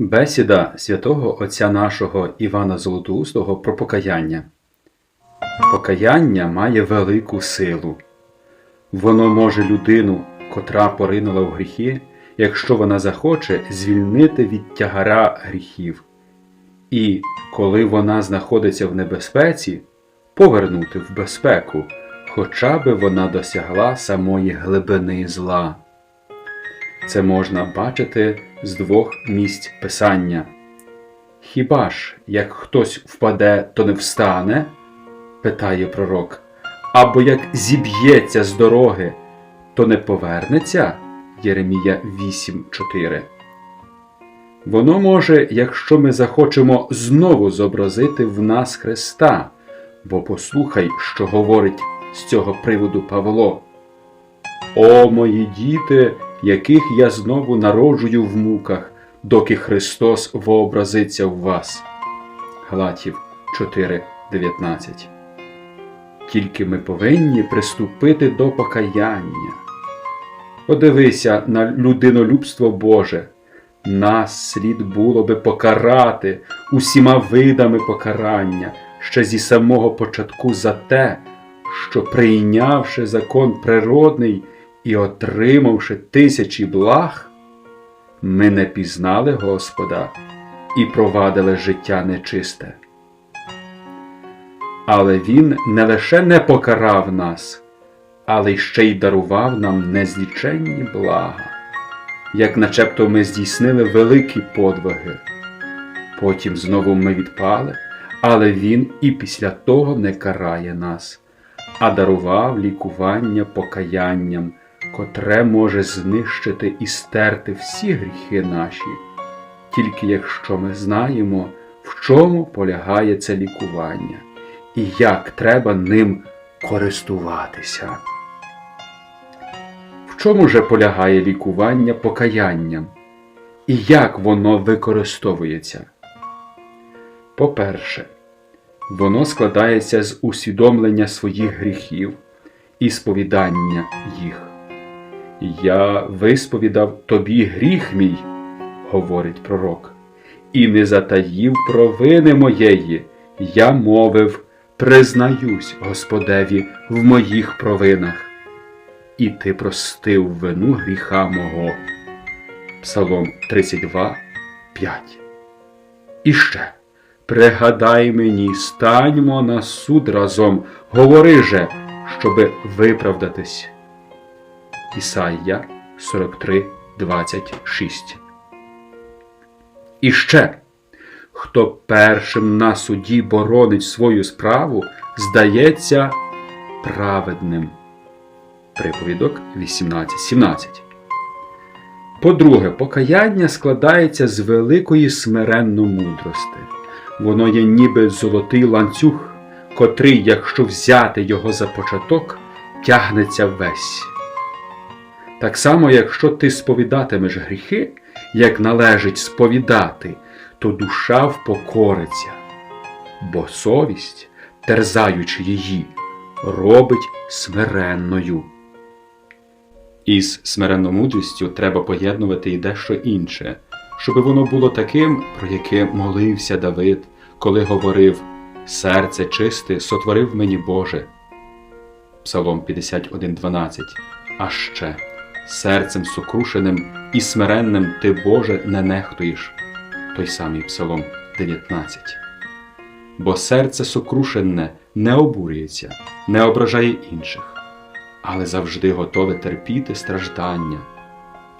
Бесіда святого Отця нашого Івана Золотоустого про покаяння. Покаяння має велику силу. Воно може людину, котра поринула в гріхи, якщо вона захоче, звільнити від тягара гріхів. І, коли вона знаходиться в небезпеці, повернути в безпеку, хоча би вона досягла самої глибини зла. Це можна бачити з двох місць писання. Хіба ж, як хтось впаде, то не встане? питає пророк, або як зіб'ється з дороги, то не повернеться? Єремія 8.4. Воно може, якщо ми захочемо знову зобразити в нас Христа, бо послухай, що говорить з цього приводу Павло. О, мої діти, яких я знову народжую в муках, доки Христос вообразиться в вас. Галатів 4.19 Тільки ми повинні приступити до покаяння. Подивися на людинолюбство Боже. Нас слід було би покарати усіма видами покарання ще зі самого початку за те, що прийнявши закон природний і отримавши тисячі благ, ми не пізнали Господа і провадили життя нечисте. Але Він не лише не покарав нас, але ще й дарував нам незліченні блага, як начебто ми здійснили великі подвиги. Потім знову ми відпали, але Він і після того не карає нас, а дарував лікування покаянням, котре може знищити і стерти всі гріхи наші, тільки якщо ми знаємо, в чому полягає це лікування і як треба ним користуватися. В чому же полягає лікування покаянням і як воно використовується? По-перше, воно складається з усвідомлення своїх гріхів і сповідання їх. Я висповідав тобі гріх мій, говорить пророк, і не затаїв провини моєї, я мовив, признаюсь Господеві в моїх провинах, і ти простив вину гріха мого. Псалом 32, 5. І ще. Пригадай мені, станьмо на суд разом, говори же, щоби виправдатись. Ісайя 43, 26. І ще, хто першим на суді боронить свою справу, здається праведним. Приповідок 18.17. По-друге, покаяння складається з великої смиренно мудрости. Воно є ніби золотий ланцюг, котрий, якщо взяти його за початок, тягнеться весь. Так само, якщо ти сповідатимеш гріхи, як належить сповідати, то душа впокориться, бо совість, терзаючи її, робить смиренною. Із смиренномудрістю треба поєднувати і дещо інше, щоб воно було таким, про яке молився Давид, коли говорив Серце чисте сотворив мені Боже. Псалом 51.12. А ще серцем сокрушеним і смиренним ти, Боже, не нехтуєш. Той самий Псалом 19. Бо серце сокрушене не обурюється, не ображає інших, але завжди готове терпіти страждання,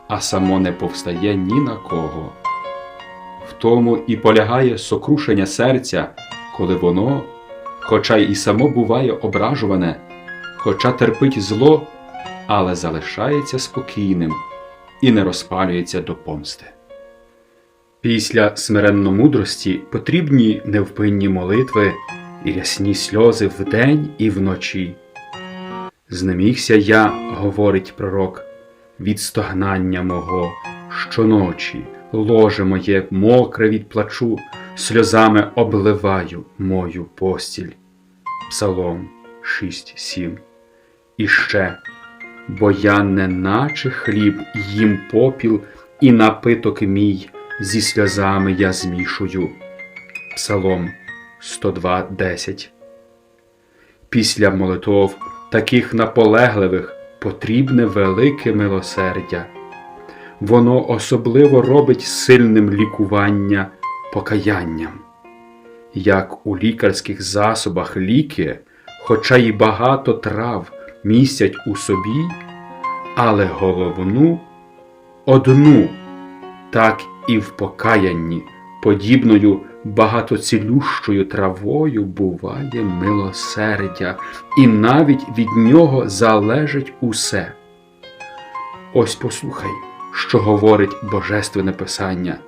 а само не повстає ні на кого. В тому і полягає сокрушення серця, коли воно, хоча й само буває ображуване, хоча терпить зло, але залишається спокійним і не розпалюється до помсти. Після смиренномудрості потрібні невпинні молитви і рясні сльози вдень і вночі. Знемігся я, говорить пророк, від стогнання мого щоночі, ложе моє мокре від плачу, сльозами обливаю мою постіль. Псалом 6.7 І ще, бо я не наче хліб їм попіл і напиток мій, зі сльозами я змішую. Псалом 102.10 Після молитов таких наполегливих потрібне велике милосердя. Воно особливо робить сильним лікування покаянням. Як у лікарських засобах ліки, хоча й багато трав містять у собі, але головну одну, так і в покаянні, подібною багатоцілющою травою буває милосердя, і навіть від нього залежить усе. Ось послухай, що говорить Божественне Писання.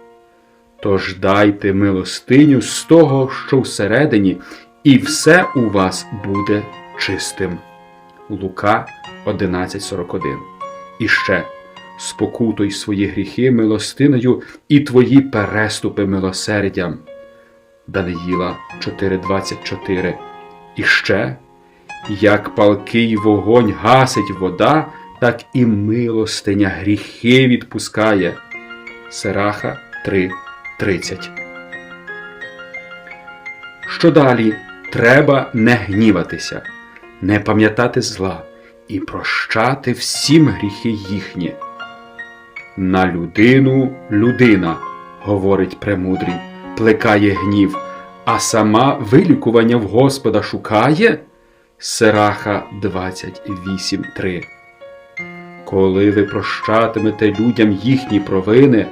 Тож дайте милостиню з того, що всередині, і все у вас буде чистим. Лука 11.41 І ще спокутуй свої гріхи милостиною і твої переступи милосердям. Даниїла 4.24 І ще, як палкий вогонь гасить вода, так і милостиня гріхи відпускає. Сераха 3.30 Що далі? Треба не гніватися, не пам'ятати зла і прощати всім гріхи їхні. На людину людина, говорить премудрий, плекає гнів, а сама вилікування в Господа шукає. Сираха 28.3 Коли ви прощатимете людям їхні провини,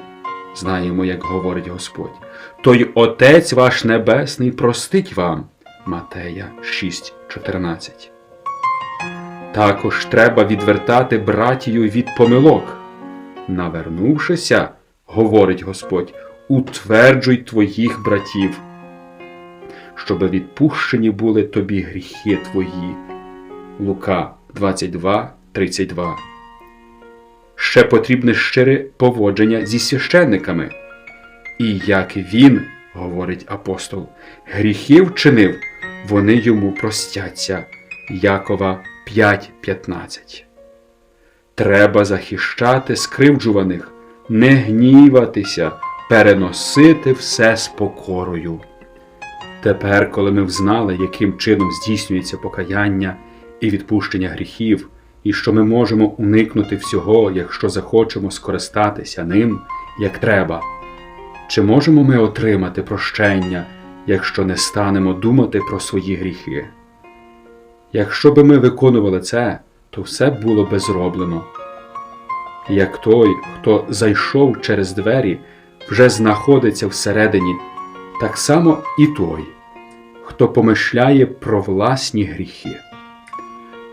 знаємо, як говорить Господь, то й Отець ваш Небесний простить вам. Матея 6.14 Також треба відвертати братію від помилок. Навернувшися, говорить Господь, утверджуй твоїх братів, щоби відпущені були тобі гріхи твої. Лука 22.32 Ще потрібне щире поводження зі священниками. І як він, говорить апостол, гріхи вчинив, вони йому простяться. Якова 5.15 Треба захищати скривджуваних, не гніватися, переносити все з покорою. Тепер, коли ми взнали, яким чином здійснюється покаяння і відпущення гріхів, і що ми можемо уникнути всього, якщо захочемо скористатися ним, як треба, чи можемо ми отримати прощення, якщо не станемо думати про свої гріхи? Якщо би ми виконували це, то все було би зроблено. Як той, хто зайшов через двері, вже знаходиться всередині, так само і той, хто помишляє про власні гріхи.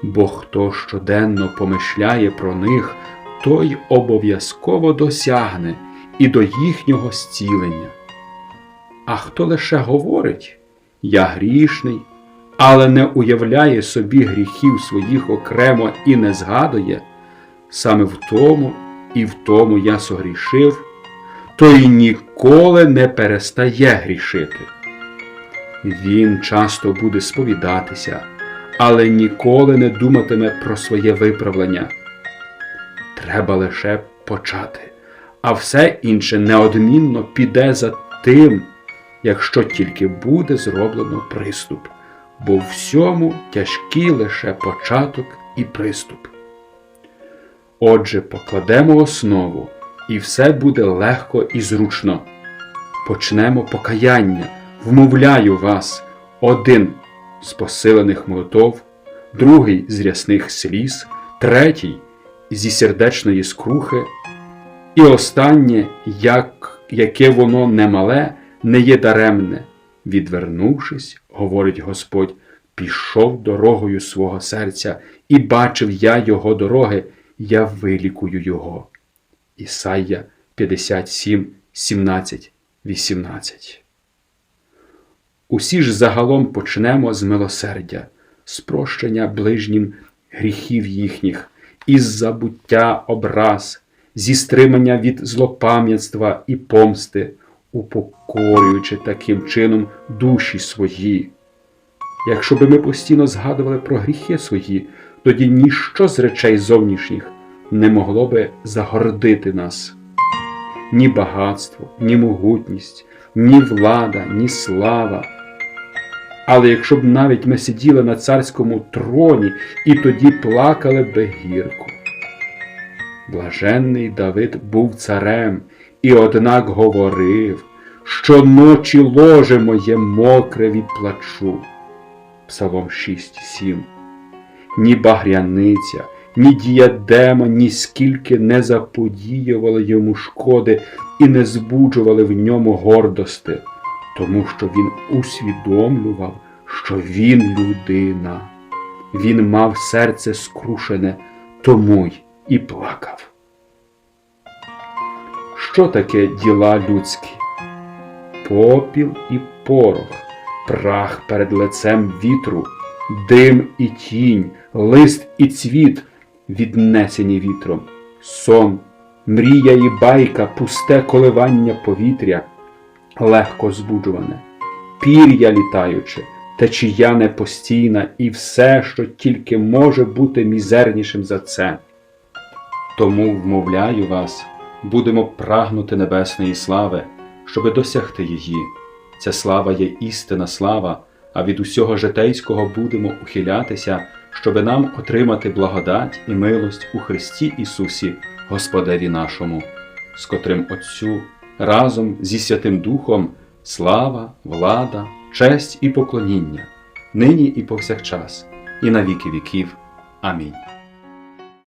Бо хто щоденно помишляє про них, той обов'язково досягне і до їхнього зцілення. А хто лише говорить, я грішний, але не уявляє собі гріхів своїх окремо і не згадує, саме в тому і в тому я согрішив, той ніколи не перестає грішити. Він часто буде сповідатися, але ніколи не думатиме про своє виправлення. Треба лише почати, а все інше неодмінно піде за тим, якщо тільки буде зроблено приступ, бо всьому тяжкий лише початок і приступ. Отже, покладемо основу, і все буде легко і зручно. Почнемо покаяння, вмовляю вас, один з посилених молитов, другий з рясних сліз, третій зі сердечної скрухи, і останнє, як, яке воно немале, не є даремне. Відвернувшись, говорить Господь, пішов дорогою свого серця, і бачив я його дороги, я вилікую його. Ісайя 57, 17, 18 Усі ж загалом почнемо з милосердя, з прощення ближнім гріхів їхніх, із забуття образ, зі стримання від злопам'ятства і помсти, упокорюючи таким чином душі свої. Якщо би ми постійно згадували про гріхи свої, тоді ніщо з речей зовнішніх не могло би загордити нас. ні багатство, ні могутність, ні влада, ні слава. Але якщо б навіть ми сиділи на царському троні і тоді плакали би гірко. Блаженний Давид був царем і однак говорив, що ночі ложе моє мокре від плачу. Псалом 6.7 Ні багряниця, ні діадема, ні скільки не заподіювали йому шкоди і не збуджували в ньому гордости, тому що він усвідомлював, що він людина. Він мав серце скрушене, тому й і плакав. Що таке діла людські? Попіл і порох, прах перед лицем вітру, дим і тінь, лист і цвіт, віднесені вітром, сон, мрія і байка, пусте коливання повітря, легко збуджуване, пір'я літаюче, течія непостійна і все, що тільки може бути мізернішим за це. Тому вмовляю вас, будемо прагнути небесної слави, щоби досягти її. Ця слава є істина слава, а від усього житейського будемо ухилятися, щоби нам отримати благодать і милость у Христі Ісусі, Господеві нашому, з котрим Отцю разом зі Святим Духом слава, влада, честь і поклоніння, нині і повсякчас, і на віки віків. Амінь.